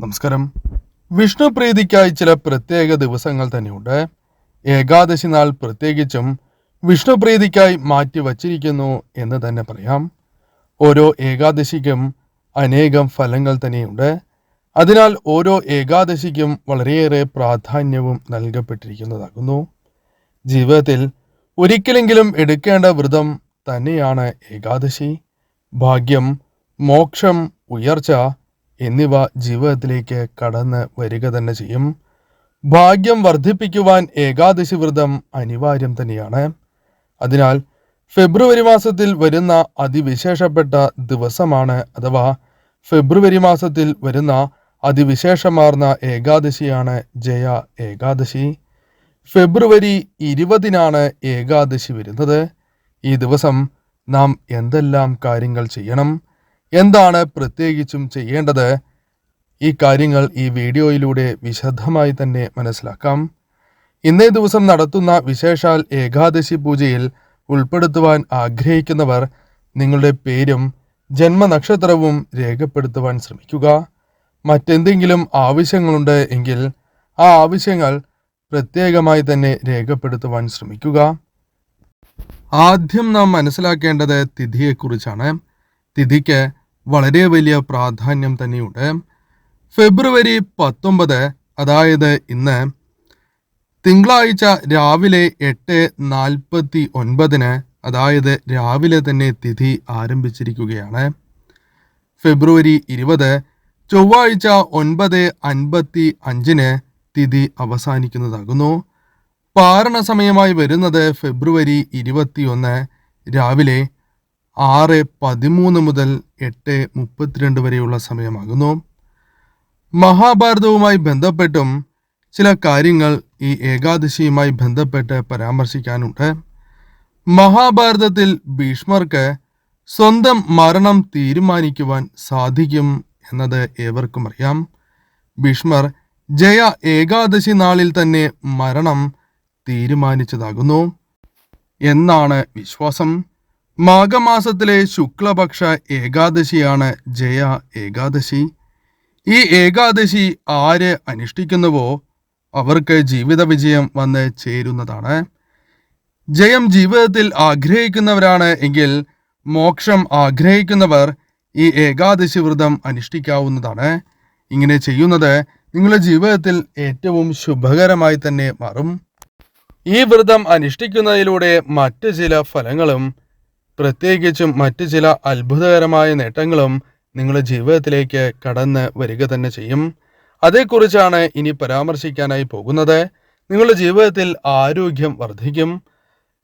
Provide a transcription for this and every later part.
നമസ്കാരം. വിഷ്ണു പ്രീതിക്കായി ചില പ്രത്യേക ദിവസങ്ങൾ തന്നെയുണ്ട്. ഏകാദശി നാൾ പ്രത്യേകിച്ചും വിഷ്ണു പ്രീതിക്കായി മാറ്റി വച്ചിരിക്കുന്നു എന്ന് തന്നെ പറയാം. ഓരോ ഏകാദശിക്കും അനേകം ഫലങ്ങൾ തന്നെയുണ്ട്. അതിനാൽ ഓരോ ഏകാദശിക്കും വളരെയേറെ പ്രാധാന്യവും നൽകപ്പെട്ടിരിക്കുന്നതാകുന്നു. ജീവിതത്തിൽ ഒരിക്കലെങ്കിലും എടുക്കേണ്ട വ്രതം തന്നെയാണ് ഏകാദശി. ഭാഗ്യം മോക്ഷം ഉയർച്ച എന്നിവ ജീവിതത്തിലേക്ക് കടന്ന് വരിക തന്നെ ചെയ്യും. ഭാഗ്യം വർദ്ധിപ്പിക്കുവാൻ ഏകാദശി വ്രതം അനിവാര്യം തന്നെയാണ്. അതിനാൽ ഫെബ്രുവരി മാസത്തിൽ വരുന്ന അതിവിശേഷപ്പെട്ട ദിവസമാണ് അഥവാ ഫെബ്രുവരി മാസത്തിൽ വരുന്ന അതിവിശേഷമാർന്ന ഏകാദശിയാണ് ജയ ഏകാദശി. ഫെബ്രുവരി ഇരുപതിനാണ് ഏകാദശി വരുന്നത്. ഈ ദിവസം നാം എന്തെല്ലാം കാര്യങ്ങൾ ചെയ്യണം? എന്താണ് പ്രത്യേകിച്ചും ചെയ്യേണ്ടത്? ഈ കാര്യങ്ങൾ ഈ വീഡിയോയിലൂടെ വിശദമായി തന്നെ മനസ്സിലാക്കാം. ഇന്നേ ദിവസം നടത്തുന്ന വിശേഷാൽ ഏകാദശി പൂജയിൽ ഉൾപ്പെടുത്തുവാൻ ആഗ്രഹിക്കുന്നവർ നിങ്ങളുടെ പേരും ജന്മനക്ഷത്രവും രേഖപ്പെടുത്തുവാൻ ശ്രമിക്കുക. മറ്റെന്തെങ്കിലും ആവശ്യങ്ങളുണ്ട് എങ്കിൽ ആ ആവശ്യങ്ങൾ പ്രത്യേകമായി തന്നെ രേഖപ്പെടുത്തുവാൻ ശ്രമിക്കുക. ആദ്യം നാം മനസ്സിലാക്കേണ്ടത് തിഥിയെക്കുറിച്ചാണ്. തിഥിക്ക് വളരെ വലിയ പ്രാധാന്യം തന്നെയുണ്ട്. ഫെബ്രുവരി പത്തൊമ്പത് അതായത് ഇന്ന് തിങ്കളാഴ്ച രാവിലെ എട്ട് നാൽപ്പത്തി ഒൻപതിന് അതായത് രാവിലെ തന്നെ തിഥി ആരംഭിച്ചിരിക്കുകയാണ്. ഫെബ്രുവരി ഇരുപത് ചൊവ്വാഴ്ച ഒൻപത് അൻപത്തി അഞ്ചിന് തിഥി അവസാനിക്കുന്നതാകുന്നു. പാരണ സമയമായി വരുന്നത് ഫെബ്രുവരി ഇരുപത്തിയൊന്ന് രാവിലെ ആറ് പതിമൂന്ന് മുതൽ എട്ട് മുപ്പത്തിരണ്ട് വരെയുള്ള സമയമാകുന്നു. മഹാഭാരതവുമായി ബന്ധപ്പെട്ടും ചില കാര്യങ്ങൾ ഈ ഏകാദശിയുമായി ബന്ധപ്പെട്ട് പരാമർശിക്കാനുണ്ട്. മഹാഭാരതത്തിൽ ഭീഷ്മർക്ക് സ്വന്തം മരണം തീരുമാനിക്കുവാൻ സാധിക്കും എന്നത് ഏവർക്കും അറിയാം. ഭീഷ്മർ ജയ ഏകാദശി നാളിൽ തന്നെ മരണം തീരുമാനിച്ചതാകുന്നു. എന്നാണ് വിശ്വാസം. മാഘമാസത്തിലെ ശുക്ലപക്ഷ ഏകാദശിയാണ് ജയ ഏകാദശി. ഈ ഏകാദശി ആര് അനുഷ്ഠിക്കുന്നുവോ അവർക്ക് ജീവിത വിജയം വന്ന് ചേരുന്നതാണ്. ജയം ജീവിതത്തിൽ ആഗ്രഹിക്കുന്നവരാണ് എങ്കിൽ മോക്ഷം ആഗ്രഹിക്കുന്നവർ ഈ ഏകാദശി വ്രതം അനുഷ്ഠിക്കാവുന്നതാണ്. ഇങ്ങനെ ചെയ്യുന്നത് നിങ്ങളുടെ ജീവിതത്തിൽ ഏറ്റവും ശുഭകരമായി തന്നെ മാറും. ഈ വ്രതം അനുഷ്ഠിക്കുന്നതിലൂടെ മറ്റ് ചില ഫലങ്ങളും പ്രത്യേകിച്ചും മറ്റ് ചില അത്ഭുതകരമായ നേട്ടങ്ങളും നിങ്ങളുടെ ജീവിതത്തിലേക്ക് കടന്ന് വരിക തന്നെ ചെയ്യും. അതേക്കുറിച്ചാണ് ഇനി പരാമർശിക്കാനായി പോകുന്നത്. നിങ്ങളുടെ ജീവിതത്തിൽ ആരോഗ്യം വർദ്ധിക്കും.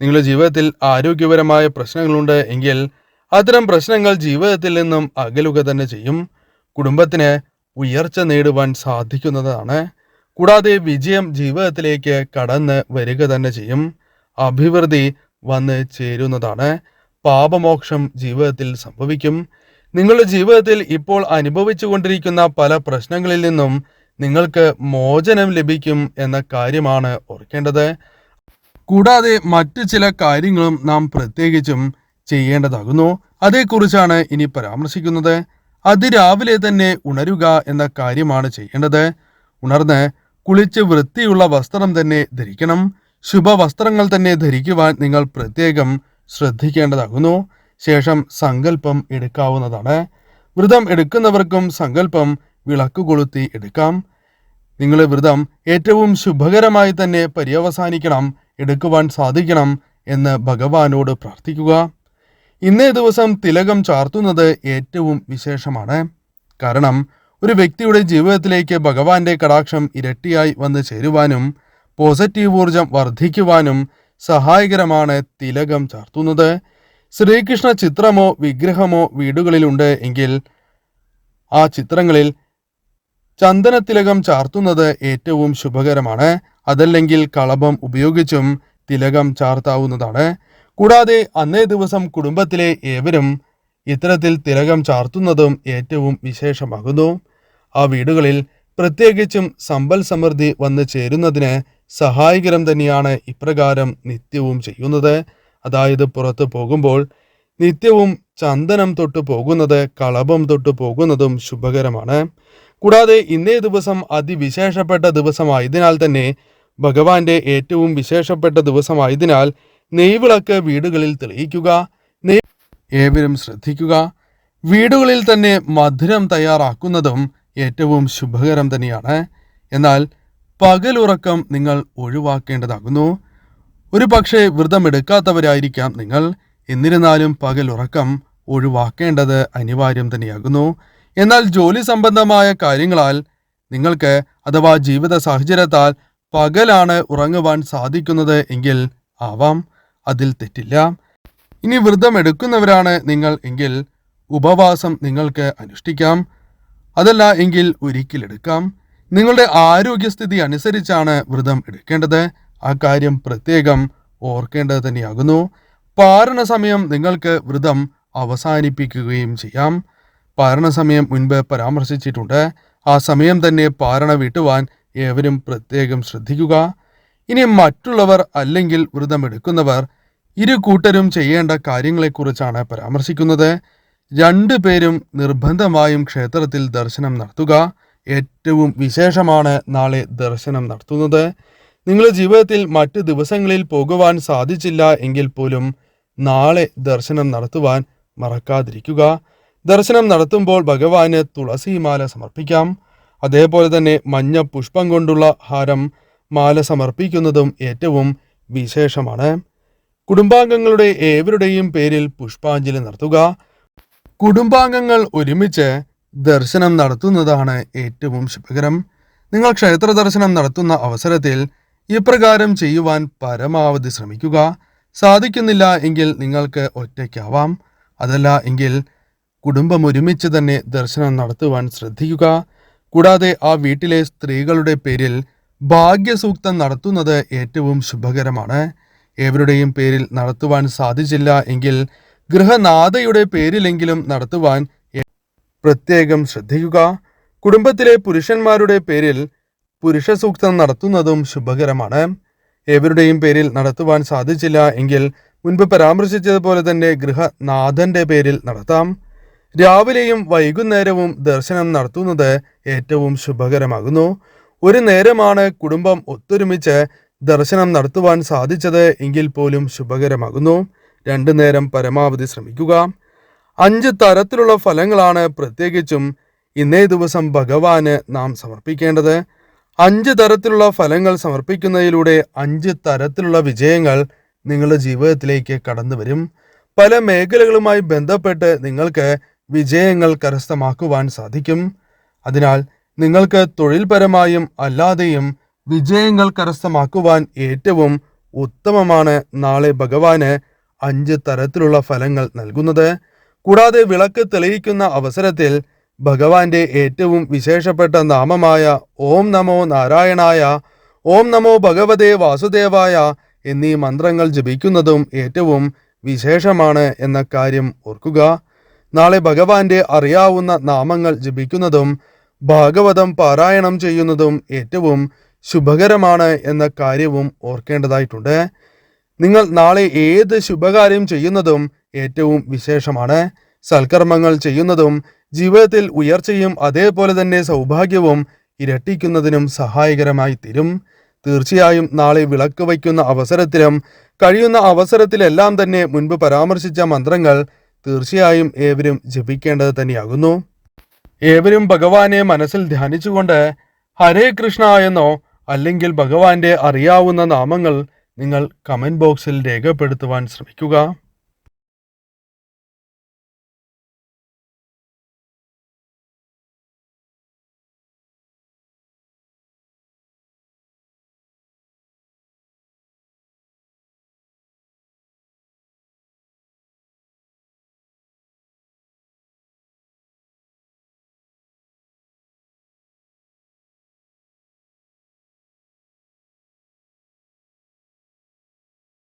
നിങ്ങളുടെ ജീവിതത്തിൽ ആരോഗ്യപരമായ പ്രശ്നങ്ങളുണ്ട് എങ്കിൽ അത്തരം പ്രശ്നങ്ങൾ ജീവിതത്തിൽ നിന്നും അകലുക തന്നെ ചെയ്യും. കുടുംബത്തിന് ഉയർച്ച നേടുവാൻ സാധിക്കുന്നതാണ്. കൂടാതെ വിജയം ജീവിതത്തിലേക്ക് കടന്ന് വരിക തന്നെ ചെയ്യും. അഭിവൃദ്ധി വന്ന് ചേരുന്നതാണ്. പാപമോക്ഷം ജീവിതത്തിൽ സംഭവിക്കും. നിങ്ങളുടെ ജീവിതത്തിൽ ഇപ്പോൾ അനുഭവിച്ചു കൊണ്ടിരിക്കുന്ന പല പ്രശ്നങ്ങളിൽ നിന്നും നിങ്ങൾക്ക് മോചനം ലഭിക്കും എന്ന കാര്യമാണ് ഓർക്കേണ്ടത്. കൂടാതെ മറ്റു ചില കാര്യങ്ങളും നാം പ്രത്യേകിച്ചും ചെയ്യേണ്ടതാകുന്നു. അതേക്കുറിച്ചാണ് ഇനി പരാമർശിക്കുന്നത്. അതിരാവിലെ തന്നെ ഉണരുക എന്ന കാര്യമാണ് ചെയ്യേണ്ടത്. ഉണർന്ന് കുളിച്ച് വൃത്തിയുള്ള വസ്ത്രം തന്നെ ധരിക്കണം. ശുഭവസ്ത്രങ്ങൾ തന്നെ ധരിക്കുവാൻ നിങ്ങൾ പ്രത്യേകം ശ്രദ്ധിക്കേണ്ടതാകുന്നു. ശേഷം സങ്കല്പം എടുക്കാവുന്നതാണ്. വ്രതം എടുക്കുന്നവർക്കും സങ്കല്പം വിളക്ക് കൊളുത്തി എടുക്കാം. നിങ്ങളെ വ്രതം ഏറ്റവും ശുഭകരമായി തന്നെ പര്യവസാനിക്കണം എടുക്കുവാൻ സാധിക്കണം എന്ന് ഭഗവാനോട് പ്രാർത്ഥിക്കുക. ഇന്നേ ദിവസം തിലകം ചാർത്തുന്നത് ഏറ്റവും വിശേഷമാണ്. കാരണം ഒരു വ്യക്തിയുടെ ജീവിതത്തിലേക്ക് ഭഗവാന്റെ കടാക്ഷം ഇരട്ടിയായി വന്ന് ചേരുവാനും പോസിറ്റീവ് ഊർജം വർദ്ധിക്കുവാനും സഹായകരമാണ് തിലകം ചാർത്തുന്നത്. ശ്രീകൃഷ്ണ ചിത്രമോ വിഗ്രഹമോ വീടുകളിലുണ്ട് എങ്കിൽ ആ ചിത്രങ്ങളിൽ ചന്ദന തിലകം ചാർത്തുന്നത് ഏറ്റവും ശുഭകരമാണ്. അതല്ലെങ്കിൽ കളഭം ഉപയോഗിച്ചും തിലകം ചാർത്താവുന്നതാണ്. കൂടാതെ അന്നേ ദിവസം കുടുംബത്തിലെ ഏവരും ഇത്തരത്തിൽ തിലകം ചാർത്തുന്നതും ഏറ്റവും വിശേഷമാകുന്നു. ആ വീടുകളിൽ പ്രത്യേകിച്ചും സമ്പൽ സമൃദ്ധി വന്നു ചേരുന്നതിന് സഹായകരം തന്നെയാണ് ഇപ്രകാരം നിത്യവും ചെയ്യുന്നത്. അതായത് പുറത്തു പോകുമ്പോൾ നിത്യവും ചന്ദനം തൊട്ട് പോകുന്നത് കളഭം തൊട്ട് പോകുന്നതും ശുഭകരമാണ്. കൂടാതെ ഇന്നേ ദിവസം അതിവിശേഷപ്പെട്ട ദിവസമായതിനാൽ തന്നെ ഭഗവാന്റെ ഏറ്റവും വിശേഷപ്പെട്ട ദിവസമായതിനാൽ നെയ്വിളക്ക് വീടുകളിൽ തെളിയിക്കുക നെയ് ഏവരും ശ്രദ്ധിക്കുക വീടുകളിൽ തന്നെ മധുരം തയ്യാറാക്കുന്നതും ഏറ്റവും ശുഭകരം തന്നെയാണ്. എന്നാൽ പകലുറക്കം നിങ്ങൾ ഒഴിവാക്കേണ്ടതാകുന്നു. ഒരു പക്ഷേ വ്രതമെടുക്കാത്തവരായിരിക്കാം നിങ്ങൾ. എന്നിരുന്നാലും പകലുറക്കം ഒഴിവാക്കേണ്ടത് അനിവാര്യം തന്നെയാകുന്നു. എന്നാൽ ജോലി സംബന്ധമായ കാര്യങ്ങളാൽ നിങ്ങൾക്ക് അഥവാ ജീവിത സാഹചര്യത്താൽ പകലാണ് ഉറങ്ങുവാൻ സാധിക്കുന്നത് എങ്കിൽ ആവാം. അതിൽ തെറ്റില്ല. ഇനി വ്രതമെടുക്കുന്നവരാണ് നിങ്ങൾ എങ്കിൽ ഉപവാസം നിങ്ങൾക്ക് അനുഷ്ഠിക്കാം. അതല്ല എങ്കിൽ ഒരിക്കലെടുക്കാം നിങ്ങളുടെ ആരോഗ്യസ്ഥിതി അനുസരിച്ചാണ് വ്രതം എടുക്കേണ്ടത്. ആ കാര്യം പ്രത്യേകം ഓർക്കേണ്ടത് തന്നെയാകുന്നു. പാരണ സമയം നിങ്ങൾക്ക് വ്രതം അവസാനിപ്പിക്കുകയും ചെയ്യാം. പാരണ സമയം മുൻപ് പരാമർശിച്ചിട്ടുണ്ട്. ആ സമയം തന്നെ പാരണ വീട്ടുവാൻ ഏവരും പ്രത്യേകം ശ്രദ്ധിക്കുക. ഇനി മറ്റുള്ളവർ അല്ലെങ്കിൽ വ്രതമെടുക്കുന്നവർ ഇരു കൂട്ടരും ചെയ്യേണ്ട കാര്യങ്ങളെക്കുറിച്ചാണ് പരാമർശിക്കുന്നത്. രണ്ടു പേരും നിർബന്ധമായും ക്ഷേത്രത്തിൽ ദർശനം നടത്തുക. ഏറ്റവും വിശേഷമാണ് നാളെ ദർശനം നടത്തുന്നത്. നിങ്ങളുടെ ജീവിതത്തിൽ മറ്റ് ദിവസങ്ങളിൽ പോകുവാൻ സാധിച്ചില്ല എങ്കിൽ പോലും നാളെ ദർശനം നടത്തുവാൻ മറക്കാതിരിക്കുക. ദർശനം നടത്തുമ്പോൾ ഭഗവാന് തുളസിമാല സമർപ്പിക്കാം. അതേപോലെ തന്നെ മഞ്ഞ പുഷ്പം കൊണ്ടുള്ള ഹാരം മാല സമർപ്പിക്കുന്നതും ഏറ്റവും വിശേഷമാണ്. കുടുംബാംഗങ്ങളുടെ ഏവരുടെയും പേരിൽ പുഷ്പാഞ്ജലി നടത്തുക. കുടുംബാംഗങ്ങൾ ഒരുമിച്ച് ദർശനം നടത്തുന്നതാണ് ഏറ്റവും ശുഭകരം. നിങ്ങൾ ക്ഷേത്ര ദർശനം നടത്തുന്ന അവസരത്തിൽ ഇപ്രകാരം ചെയ്യുവാൻ പരമാവധി ശ്രമിക്കുക. സാധിക്കുന്നില്ല എങ്കിൽ നിങ്ങൾക്ക് ഒറ്റയ്ക്കാവാം. അതല്ല എങ്കിൽ കുടുംബം ഒരുമിച്ച് തന്നെ ദർശനം നടത്തുവാൻ ശ്രദ്ധിക്കുക. കൂടാതെ ആ വീട്ടിലെ സ്ത്രീകളുടെ പേരിൽ ഭാഗ്യസൂക്തം നടത്തുന്നത് ഏറ്റവും ശുഭകരമാണ്. ഏവരുടെയും പേരിൽ നടത്തുവാൻ സാധിച്ചില്ല എങ്കിൽ ഗൃഹനാഥയുടെ പേരിലെങ്കിലും നടത്തുവാൻ പ്രത്യേകം ശ്രദ്ധിക്കുക. കുടുംബത്തിലെ പുരുഷന്മാരുടെ പേരിൽ പുരുഷ സൂക്തം നടത്തുന്നതും ശുഭകരമാണ്. ഏവരുടെയും പേരിൽ നടത്തുവാൻ സാധിച്ചില്ല എങ്കിൽ മുൻപ് പരാമർശിച്ചതുപോലെ തന്നെ ഗൃഹനാഥന്റെ പേരിൽ നടത്താം. രാവിലെയും വൈകുന്നേരവും ദർശനം നടത്തുന്നത് ഏറ്റവും ശുഭകരമാകുന്നു. ഒരു നേരമാണ് കുടുംബം ഒത്തൊരുമിച്ച് ദർശനം നടത്തുവാൻ സാധിച്ചത് എങ്കിൽ പോലും ശുഭകരമാകുന്നു. രണ്ടു നേരം പരമാവധി ശ്രമിക്കുക. അഞ്ച് തരത്തിലുള്ള ഫലങ്ങളാണ് പ്രത്യേകിച്ചും ഇന്നേ ദിവസം ഭഗവാന് നാം സമർപ്പിക്കേണ്ടത്. അഞ്ച് തരത്തിലുള്ള ഫലങ്ങൾ സമർപ്പിക്കുന്നതിലൂടെ അഞ്ച് തരത്തിലുള്ള വിജയങ്ങൾ നിങ്ങളുടെ ജീവിതത്തിലേക്ക് കടന്നു വരും. പല മേഖലകളുമായി ബന്ധപ്പെട്ട് നിങ്ങൾക്ക് വിജയങ്ങൾ കരസ്ഥമാക്കുവാൻ സാധിക്കും. അതിനാൽ നിങ്ങൾക്ക് തൊഴിൽപരമായും അല്ലാതെയും വിജയങ്ങൾ കരസ്ഥമാക്കുവാൻ ഏറ്റവും ഉത്തമമാണ് നാളെ ഭഗവാന് അഞ്ച് തരത്തിലുള്ള ഫലങ്ങൾ നൽകുന്നത്. കൂടാതെ വിളക്ക് തെളിയിക്കുന്ന അവസരത്തിൽ ഭഗവാന്റെ ഏറ്റവും വിശേഷപ്പെട്ട നാമമായ ഓം നമോ നാരായണായ ഓം നമോ ഭഗവതേ വാസുദേവായ എന്നീ മന്ത്രങ്ങൾ ജപിക്കുന്നതും ഏറ്റവും വിശേഷമാണ് എന്ന കാര്യം ഓർക്കുക. നാളെ ഭഗവാന്റെ അറിയാവുന്ന നാമങ്ങൾ ജപിക്കുന്നതും ഭാഗവതം പാരായണം ചെയ്യുന്നതും ഏറ്റവും ശുഭകരമാണ് എന്ന കാര്യവും ഓർക്കേണ്ടതായിട്ടുണ്ട്. നിങ്ങൾ നാളെ ഏത് ശുഭകാര്യം ചെയ്യുന്നതും ഏറ്റവും വിശേഷമാണ്. സൽക്കർമ്മങ്ങൾ ചെയ്യുന്നതും ജീവിതത്തിൽ ഉയർച്ചയും അതേപോലെ തന്നെ സൗഭാഗ്യവും ഇരട്ടിക്കുന്നതിനും സഹായകരമായി തീരും. തീർച്ചയായും നാളെ വിളക്ക് വയ്ക്കുന്ന അവസരത്തിലും കഴിയുന്ന അവസരത്തിലെല്ലാം തന്നെ മുൻപ് പരാമർശിച്ച മന്ത്രങ്ങൾ തീർച്ചയായും ഏവരും ജപിക്കേണ്ടത് തന്നെയാകുന്നു. ഏവരും ഭഗവാനെ മനസ്സിൽ ധ്യാനിച്ചുകൊണ്ട് ഹരേ കൃഷ്ണ എന്നോ അല്ലെങ്കിൽ ഭഗവാന്റെ അറിയാവുന്ന നാമങ്ങൾ നിങ്ങൾ കമന്റ് ബോക്സിൽ രേഖപ്പെടുത്തുവാൻ ശ്രമിക്കുക.